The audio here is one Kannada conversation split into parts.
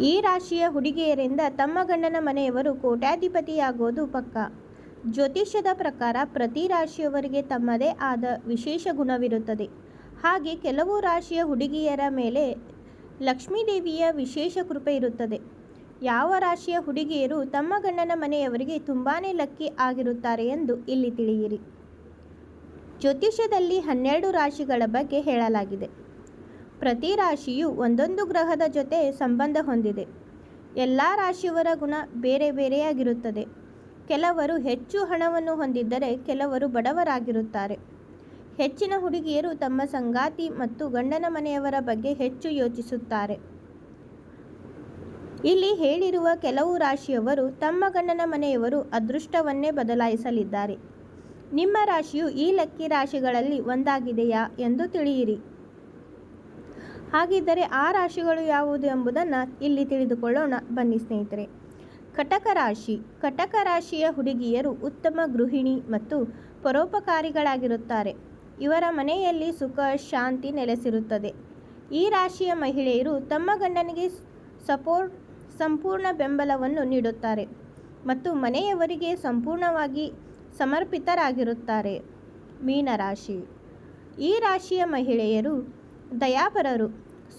ಈ ರಾಶಿಯ ಹುಡುಗಿಯರಿಂದ ತಮ್ಮ ಗಂಡನ ಮನೆಯವರು ಕೋಟ್ಯಾಧಿಪತಿಯಾಗೋದು ಪಕ್ಕ. ಜ್ಯೋತಿಷ್ಯದ ಪ್ರಕಾರ ಪ್ರತಿ ರಾಶಿಯವರಿಗೆ ತಮ್ಮದೇ ಆದ ವಿಶೇಷ ಗುಣವಿರುತ್ತದೆ. ಹಾಗೆ ಕೆಲವು ರಾಶಿಯ ಹುಡುಗಿಯರ ಮೇಲೆ ಲಕ್ಷ್ಮೀದೇವಿಯ ವಿಶೇಷ ಕೃಪೆ ಇರುತ್ತದೆ. ಯಾವ ರಾಶಿಯ ಹುಡುಗಿಯರು ತಮ್ಮ ಗಂಡನ ಮನೆಯವರಿಗೆ ತುಂಬಾ ಲಕ್ಕಿ ಆಗಿರುತ್ತಾರೆ ಎಂದು ಇಲ್ಲಿ ತಿಳಿಯಿರಿ. ಜ್ಯೋತಿಷ್ಯದಲ್ಲಿ ಹನ್ನೆರಡು ರಾಶಿಗಳ ಬಗ್ಗೆ ಹೇಳಲಾಗಿದೆ. ಪ್ರತಿ ರಾಶಿಯು ಒಂದೊಂದು ಗ್ರಹದ ಜೊತೆ ಸಂಬಂಧ ಹೊಂದಿದೆ. ಎಲ್ಲ ರಾಶಿಯವರ ಗುಣ ಬೇರೆ ಬೇರೆಯಾಗಿರುತ್ತದೆ. ಕೆಲವರು ಹೆಚ್ಚು ಹಣವನ್ನು ಹೊಂದಿದ್ದರೆ ಕೆಲವರು ಬಡವರಾಗಿರುತ್ತಾರೆ. ಹೆಚ್ಚಿನ ಹುಡುಗಿಯರು ತಮ್ಮ ಸಂಗಾತಿ ಮತ್ತು ಗಂಡನ ಮನೆಯವರ ಬಗ್ಗೆ ಹೆಚ್ಚು ಯೋಚಿಸುತ್ತಾರೆ. ಇಲ್ಲಿ ಹೇಳಿರುವ ಕೆಲವು ರಾಶಿಯವರು ತಮ್ಮ ಗಂಡನ ಮನೆಯವರು ಅದೃಷ್ಟವನ್ನೇ ಬದಲಾಯಿಸಲಿದ್ದಾರೆ. ನಿಮ್ಮ ರಾಶಿಯು ಈ ಲಕ್ಕಿ ರಾಶಿಗಳಲ್ಲಿ ಒಂದಾಗಿದೆಯಾ ಎಂದು ತಿಳಿಯಿರಿ. ಹಾಗಿದ್ದರೆ ಆ ರಾಶಿಗಳು ಯಾವುದು ಎಂಬುದನ್ನು ಇಲ್ಲಿ ತಿಳಿದುಕೊಳ್ಳೋಣ. ಬನ್ನಿ ಸ್ನೇಹಿತರೆ. ಕಟಕ ರಾಶಿ. ಕಟಕ ರಾಶಿಯ ಹುಡುಗಿಯರು ಉತ್ತಮ ಗೃಹಿಣಿ ಮತ್ತು ಪರೋಪಕಾರಿಗಳಾಗಿರುತ್ತಾರೆ. ಇವರ ಮನೆಯಲ್ಲಿ ಸುಖ, ಶಾಂತಿ ನೆಲೆಸಿರುತ್ತದೆ. ಈ ರಾಶಿಯ ಮಹಿಳೆಯರು ತಮ್ಮ ಗಂಡನಿಗೆ ಸಪೋರ್ಟ್, ಸಂಪೂರ್ಣ ಬೆಂಬಲವನ್ನು ನೀಡುತ್ತಾರೆ ಮತ್ತು ಮನೆಯವರಿಗೆ ಸಂಪೂರ್ಣವಾಗಿ ಸಮರ್ಪಿತರಾಗಿರುತ್ತಾರೆ. ಮೀನರಾಶಿ. ಈ ರಾಶಿಯ ಮಹಿಳೆಯರು ದಯಾಪರರು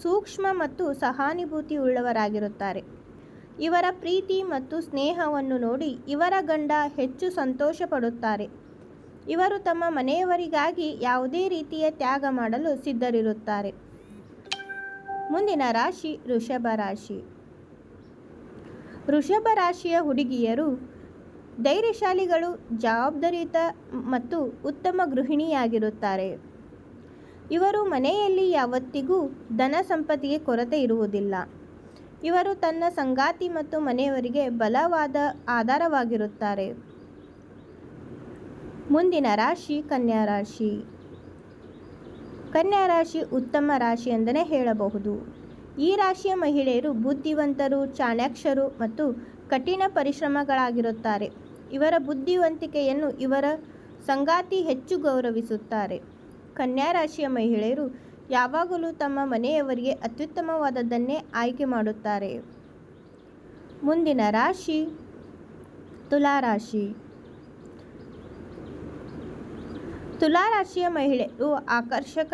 ಸೂಕ್ಷ್ಮ ಮತ್ತು ಸಹಾನುಭೂತಿ ಉಳ್ಳವರಾಗಿರುತ್ತಾರೆ ಇವರ ಪ್ರೀತಿ ಮತ್ತು ಸ್ನೇಹವನ್ನು ನೋಡಿ ಇವರ ಗಂಡ ಹೆಚ್ಚು ಸಂತೋಷ ಪಡುತ್ತಾರೆ ಇವರು ತಮ್ಮ ಮನೆಯವರಿಗಾಗಿ ಯಾವುದೇ ರೀತಿಯ ತ್ಯಾಗ ಮಾಡಲು ಸಿದ್ಧರಿರುತ್ತಾರೆ. ಮುಂದಿನ ರಾಶಿ ಋಷಭ ರಾಶಿ. ಋಷಭ ರಾಶಿಯ ಹುಡುಗಿಯರು ಧೈರ್ಯಶಾಲಿಗಳು, ಜವಾಬ್ದಾರಿಯುತ ಮತ್ತು ಉತ್ತಮ ಗೃಹಿಣಿಯಾಗಿರುತ್ತಾರೆ. ಇವರು ಮನೆಯಲ್ಲಿ ಯಾವತ್ತಿಗೂ ಧನ ಸಂಪತ್ತಿಗೆ ಕೊರತೆ ಇರುವುದಿಲ್ಲ. ಇವರು ತನ್ನ ಸಂಗಾತಿ ಮತ್ತು ಮನೆಯವರಿಗೆ ಬಲವಾದ ಆಧಾರವಾಗಿರುತ್ತಾರೆ. ಮುಂದಿನ ರಾಶಿ ಕನ್ಯಾ ರಾಶಿ. ಕನ್ಯಾ ರಾಶಿ ಉತ್ತಮ ರಾಶಿ ಎಂದನೇ ಹೇಳಬಹುದು. ಈ ರಾಶಿಯ ಮಹಿಳೆಯರು ಬುದ್ಧಿವಂತರು, ಚಾಣಾಕ್ಷರು ಮತ್ತು ಕಠಿಣ ಪರಿಶ್ರಮಗಳಾಗಿರುತ್ತಾರೆ. ಇವರ ಬುದ್ಧಿವಂತಿಕೆಯನ್ನು ಇವರ ಸಂಗಾತಿ ಹೆಚ್ಚು ಗೌರವಿಸುತ್ತಾರೆ. ಕನ್ಯಾ ರಾಶಿಯ ಮಹಿಳೆಯರು ಯಾವಾಗಲೂ ತಮ್ಮ ಮನೆಯವರಿಗೆ ಅತ್ಯುತ್ತಮವಾದದ್ದನ್ನೇ ಆಯ್ಕೆ ಮಾಡುತ್ತಾರೆ. ಮುಂದಿನ ರಾಶಿ ತುಲಾರಾಶಿ. ತುಲಾರಾಶಿಯ ಮಹಿಳೆಯರು ಆಕರ್ಷಕ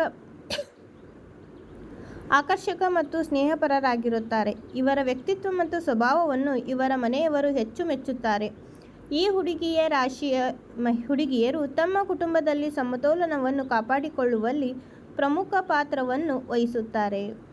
ಆಕರ್ಷಕ ಮತ್ತು ಸ್ನೇಹಪರರಾಗಿರುತ್ತಾರೆ. ಇವರ ವ್ಯಕ್ತಿತ್ವ ಮತ್ತು ಸ್ವಭಾವವನ್ನು ಇವರ ಮನೆಯವರು ಹೆಚ್ಚು ಮೆಚ್ಚುತ್ತಾರೆ. ಈ ಹುಡುಗಿಯ ರಾಶಿಯ ಹುಡುಗಿಯರು ತಮ್ಮ ಕುಟುಂಬದಲ್ಲಿ ಸಮತೋಲನವನ್ನು ಕಾಪಾಡಿಕೊಳ್ಳುವಲ್ಲಿ ಪ್ರಮುಖ ಪಾತ್ರವನ್ನು ವಹಿಸುತ್ತಾರೆ.